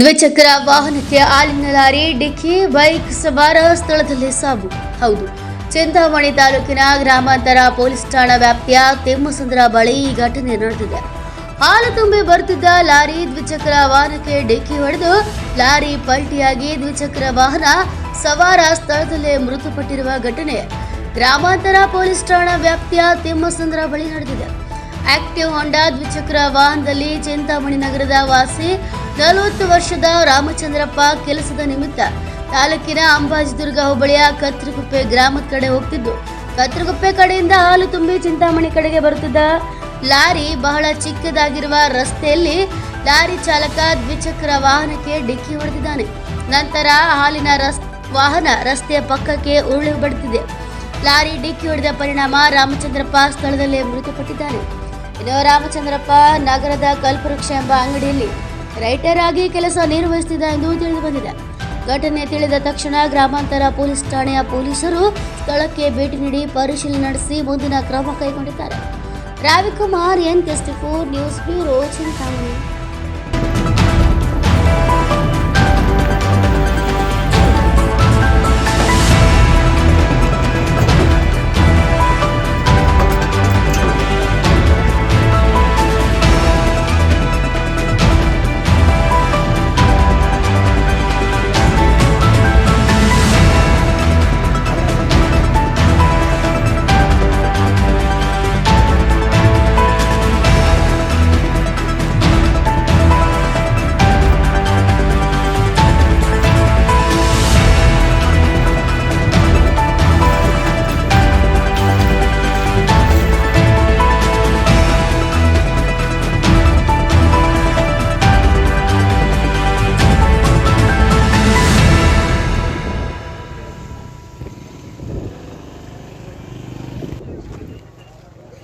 ದ್ವಿಚಕ್ರ ವಾಹನಕ್ಕೆ ಹಾಲಿನ ಲಾರಿ, ಡಿಕ್ಕಿ, ಬೈಕ್ ಸವಾರ ಸ್ಥಳದಲ್ಲೇ ಸಾವು. ಹೌದು. ಚಿಂತಾಮಣಿ ತಾಲೂಕಿನ ಗ್ರಾಮಾಂತರ ಪೊಲೀಸ್ ಠಾಣಾ ವ್ಯಾಪ್ತಿಯ ತಿಮ್ಮಸಂದ್ರ ಬಳಿ ಈ ಘಟನೆ ನಡೆದಿದೆ. ಹಾಲು ತುಂಬಿ ಬರುತ್ತಿದ್ದ ಲಾರಿ ದ್ವಿಚಕ್ರ ವಾಹನಕ್ಕೆ ಡಿಕ್ಕಿ ಹೊಡೆದು ಲಾರಿ ಪಲ್ಟಿಯಾಗಿ ದ್ವಿಚಕ್ರ ವಾಹನ ಸವಾರ ಸ್ಥಳದಲ್ಲೇ ಮೃತಪಟ್ಟಿರುವ ಘಟನೆ ಗ್ರಾಮಾಂತರ ಪೊಲೀಸ್ ಠಾಣಾ ವ್ಯಾಪ್ತಿಯ ತಿಮ್ಮಸಂದ್ರ ಬಳಿ ನಡೆದಿದೆ. ಆಕ್ಟಿವ್ ಹೊಂಡಾ ದ್ವಿಚಕ್ರ ವಾಹನದಲ್ಲಿ ಚಿಂತಾಮಣಿ ನಗರದ ವಾಸಿ ನಲವತ್ತು ವರ್ಷದ ರಾಮಚಂದ್ರಪ್ಪ ಕೆಲಸದ ನಿಮಿತ್ತ ತಾಲೂಕಿನ ಅಂಬಾಜಿದುರ್ಗ ಹೋಬಳಿಯ ಕತ್ರಗುಪ್ಪೆ ಗ್ರಾಮದ ಕಡೆ ಹೋಗ್ತಿದ್ದು. ಕತ್ರಗುಪ್ಪೆ ಕಡೆಯಿಂದ ಹಾಲು ತುಂಬಿ ಚಿಂತಾಮಣಿ ಕಡೆಗೆ ಬರುತ್ತಿದ್ದ ಲಾರಿ ಬಹಳ ಚಿಕ್ಕದಾಗಿರುವ ರಸ್ತೆಯಲ್ಲಿ ಲಾರಿ ಚಾಲಕ ದ್ವಿಚಕ್ರ ವಾಹನಕ್ಕೆ ಡಿಕ್ಕಿ ಹೊಡೆದಿದ್ದಾನೆ. ನಂತರ ಹಾಲಿನ ರಸ್, ವಾಹನ ರಸ್ತೆಯ ಪಕ್ಕಕ್ಕೆ ಉರುಳಿ ಬಡುತ್ತಿದೆ ಲಾರಿ ಡಿಕ್ಕಿ ಹೊಡೆದ ಪರಿಣಾಮ ರಾಮಚಂದ್ರಪ್ಪ ಸ್ಥಳದಲ್ಲೇ ಮೃತಪಟ್ಟಿದ್ದಾನೆ. ಇನ್ನು ರಾಮಚಂದ್ರಪ್ಪ ನಗರದ ಕಲ್ಪವೃಕ್ಷ ಎಂಬ ಅಂಗಡಿಯಲ್ಲಿ ರೈಟರ್ ಆಗಿ ಕೆಲಸ ನಿರ್ವಹಿಸುತ್ತಿದ್ದ ಎಂದು ತಿಳಿದು ಬಂದಿದೆ. ಘಟನೆ ತಿಳಿದ ತಕ್ಷಣ ಗ್ರಾಮಾಂತರ ಪೊಲೀಸ್ ಠಾಣೆಯ ಪೊಲೀಸರು ಸ್ಥಳಕ್ಕೆ ಭೇಟಿ ನೀಡಿ ಪರಿಶೀಲನೆ ನಡೆಸಿ ಮುಂದಿನ ಕ್ರಮ ಕೈಗೊಂಡಿದ್ದಾರೆ. Ravikumar, N four news bureau, Chintamani.